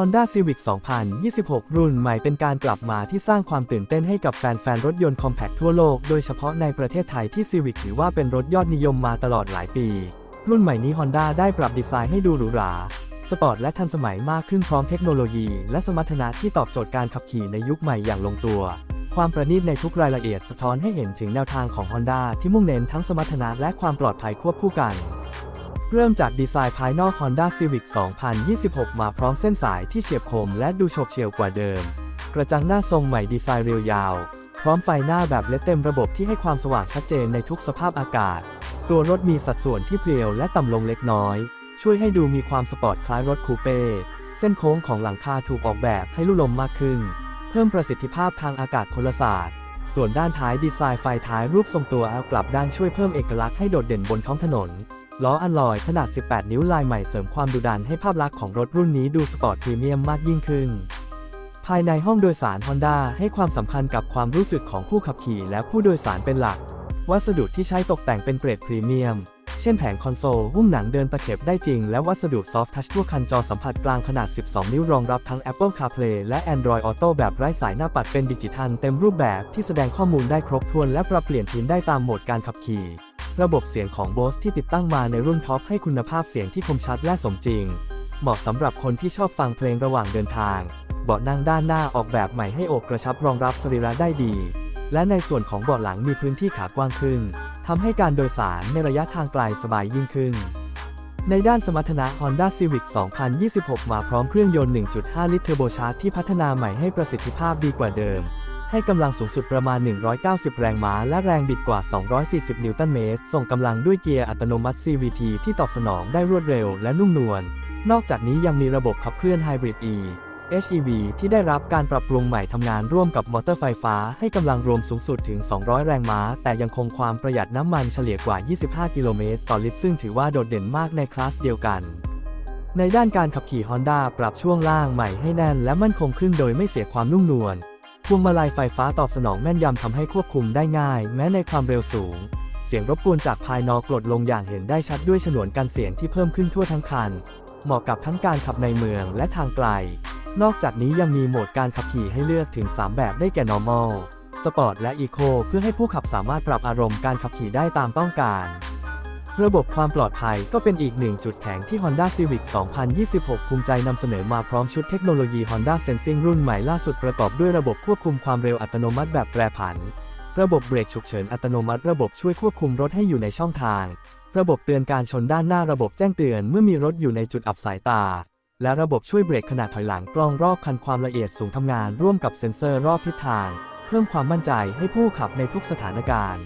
Honda Civic 2026 รุ่นใหม่เป็นการกลับมาที่สร้างความตื่นเต้นให้กับแฟนๆ รถยนต์คอมแพคทั่วโลก โดยเฉพาะในประเทศไทยที่ Civic ถือว่าเป็นรถยอดนิยมมาตลอดหลายปี รุ่นใหม่นี้ Honda ได้ปรับดีไซน์ให้ดูหรูหรา สปอร์ตและทันสมัยมากขึ้นพร้อมเทคโนโลยี และสมรรถนะที่ตอบโจทย์การขับขี่ในยุคใหม่อย่างลงตัว ความประณีตในทุกรายละเอียดสะท้อนให้เห็นถึงแนวทางของ Honda ที่มุ่งเน้นทั้งสมรรถนะและความปลอดภัยควบคู่กัน เริ่มจากดีไซน์ภายนอก Honda Civic 2026 มาพร้อมเส้นสายที่เฉียบคมและดูโฉบเฉี่ยวกว่าเดิม กระจังหน้าทรงใหม่ดีไซน์เรียวยาว พร้อมไฟหน้าแบบเลดเต็มระบบที่ให้ความสว่างชัดเจนในทุกสภาพอากาศ ตัวรถมีสัดส่วนที่เพรียวและต่ำลงเล็กน้อย ช่วยให้ดูมีความสปอร์ตคล้ายรถคูเป้ เส้นโค้งของหลังคาถูกออกแบบให้ลู่ลมมากขึ้น เพิ่มประสิทธิภาพทางอากาศพลศาสตร์ ส่วนด้านท้ายดีไซน์ไฟท้ายรูปทรงตัวเอากลับด้านช่วยเพิ่มเอกลักษณ์ให้โดดเด่นบนท้องถนน ล้ออัลลอยขนาด 18 นิ้วลายใหม่เสริมความดุดันให้ภาพลักษณ์ของรถรุ่นนี้ดูสปอร์ตพรีเมียมมากยิ่งขึ้น ภายในห้องโดยสาร Honda ให้ความสำคัญกับความรู้สึกของผู้ขับขี่และผู้โดยสารเป็นหลัก วัสดุที่ใช้ตกแต่งเป็นเกรดพรีเมียม เช่นแผงคอนโซลหุ้มหนังเดินตะเข็บได้จริง และวัสดุซอฟท์ทัชทั่วคันจอสัมผัสกลางขนาด 12 นิ้วรองรับทั้ง Apple CarPlay และ Android Auto แบบไร้สายหน้าปัดเป็นดิจิทัลเต็มรูปแบบที่แสดงข้อมูลได้ครบถ้วนและปรับเปลี่ยนทินได้ตามโหมดการขับขี่ ระบบเสียงของ Bose ที่ติดตั้งมาในรุ่นท็อปให้คุณภาพเสียงที่คมชัดและสมจริง เหมาะสำหรับคนที่ชอบฟังเพลงระหว่างเดินทางเบาะนั่งด้านหน้าออกแบบใหม่ให้อบกระชับรองรับสรีระได้ดี และในส่วนของเบาะหลังมีพื้นที่ขากว้างขึ้น ทำให้การโดยสารในระยะทางไกลสบายยิ่งขึ้น ในด้านสมรรถนะ Honda Civic 2026 มาพร้อมเครื่องยนต์ 1.5 ลิตรเทอร์โบชาร์จที่พัฒนาใหม่ให้ประสิทธิภาพดีกว่าเดิม ให้กำลังสูงสุดประมาณ 190 แรงม้า และแรงบิดกว่า 240 นิวตันเมตร ส่งกำลังด้วยเกียร์อัตโนมัติ CVT ที่ตอบสนองได้รวดเร็วและนุ่มนวล นอกจากนี้ยังมีระบบขับเคลื่อนไฮบริด E HEV ที่ได้รับการปรับปรุงใหม่ทำงานร่วมกับมอเตอร์ไฟฟ้าให้กำลังรวมสูงสุดถึง 200 แรงม้า แต่ยังคงความประหยัดน้ำมันเฉลี่ยกว่า 25 กิโลเมตรต่อลิตร ซึ่งถือว่าโดดเด่นมากในคลาสเดียวกัน ในด้านการขับขี่ Honda ปรับช่วงล่างใหม่ให้แน่นและมั่นคงขึ้นโดยไม่เสียความนุ่มนวลพวงมาลัยไฟฟ้าตอบสนองแม่นยำทำให้ควบคุมได้ง่าย แม้ในความเร็วสูง เสียงรบกวนจากภายนอกลดลงอย่างเห็นได้ชัดด้วยฉนวนกันเสียงที่เพิ่มขึ้นทั่วทั้งคัน เหมาะกับทั้งการขับในเมืองและทางไกล นอกจากนี้ยังมีโหมดการขับขี่ให้เลือกถึง 3 แบบได้แก่ normal sport และ eco เพื่อให้ผู้ขับสามารถปรับอารมณ์การขับขี่ได้ตามต้องการ ระบบความปลอดภัยก็เป็นอีกหนึ่งจุดแข็งที่ Honda Civic 2026 ภูมิใจนำเสนอมาพร้อมชุดเทคโนโลยี Honda Sensing รุ่นใหม่ล่าสุดประกอบด้วยระบบควบคุมความเร็วอัตโนมัติแบบแปรผัน ระบบเบรกฉุกเฉินอัตโนมัติ ระบบช่วยควบคุมรถให้อยู่ในช่องทาง ระบบเตือนการชนด้านหน้าระบบแจ้งเตือนเมื่อมีรถอยู่ในจุดอับสายตา และระบบช่วยเบรกขณะถอยหลังกล้องรอบคันความละเอียดสูงทำงานร่วมกับเซ็นเซอร์รอบทิศทาง เพิ่มความมั่นใจให้ผู้ขับในทุกสถานการณ์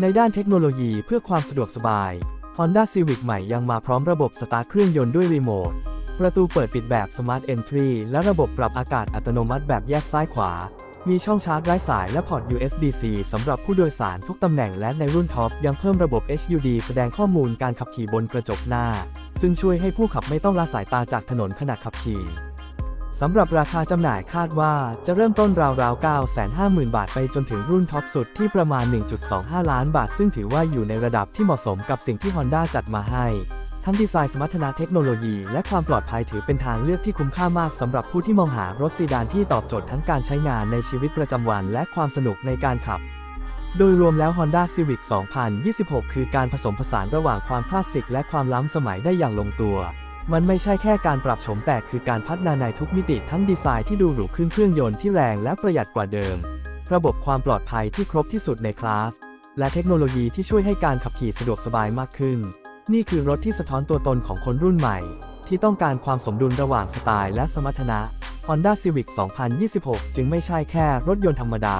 ในด้านเทคโนโลยีเพื่อความสะดวกสบาย Honda Civic ใหม่ยังมาพร้อมระบบสตาร์ทเครื่องยนต์ด้วยรีโมท ประตูเปิดปิดแบบ Smart Entry และระบบปรับอากาศอัตโนมัติแบบแยกซ้ายขวา มีช่องชาร์จไร้สายและพอร์ต USB-C สำหรับผู้โดยสารทุกตำแหน่งและในรุ่นท็อปยังเพิ่มระบบ HUD แสดงข้อมูลการขับขี่บนกระจกหน้า ซึ่งช่วยให้ผู้ขับไม่ต้องละสายตาจากถนนขณะขับขี่สำหรับราคาจำหน่ายคาดว่าจะเริ่มต้นราวๆ 950,000 บาทไปจนถึงรุ่นท็อปสุดที่ประมาณ 1.25 ล้านบาท ซึ่งถือว่าอยู่ในระดับที่เหมาะสมกับสิ่งที่ Honda จัดมาให้ ทั้งดีไซน์สมรรถนะเทคโนโลยีและความปลอดภัยถือเป็นทางเลือกที่คุ้มค่ามากสำหรับผู้ที่มองหารถซีดานที่ตอบโจทย์ทั้งการใช้งานในชีวิตประจำวันและความสนุกในการขับ โดยรวมแล้ว Honda Civic 2026 คือการผสมผสานระหว่างความคลาสสิกและความล้ำสมัยได้อย่างลงตัว มันไม่ใช่แค่การปรับโฉมแต่คือการพัฒนาในทุกมิติทั้งดีไซน์ที่ดูหรูขึ้นเครื่องยนต์ที่แรงและประหยัดกว่าเดิม ระบบความปลอดภัยที่ครบที่สุดในคลาส และเทคโนโลยีที่ช่วยให้การขับขี่สะดวกสบายมากขึ้น นี่คือรถที่สะท้อนตัวตนของคนรุ่นใหม่ ที่ต้องการความสมดุลระหว่างสไตล์และสมรรถนะ Honda Civic 2026 จึงไม่ใช่แค่รถยนต์ธรรมดา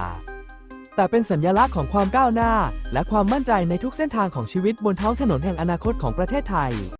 แต่เป็นสัญลักษณ์ของความก้าวหน้า และความมั่นใจในทุกเส้นทางของชีวิตบนท้องถนนแห่งอนาคตของประเทศไทย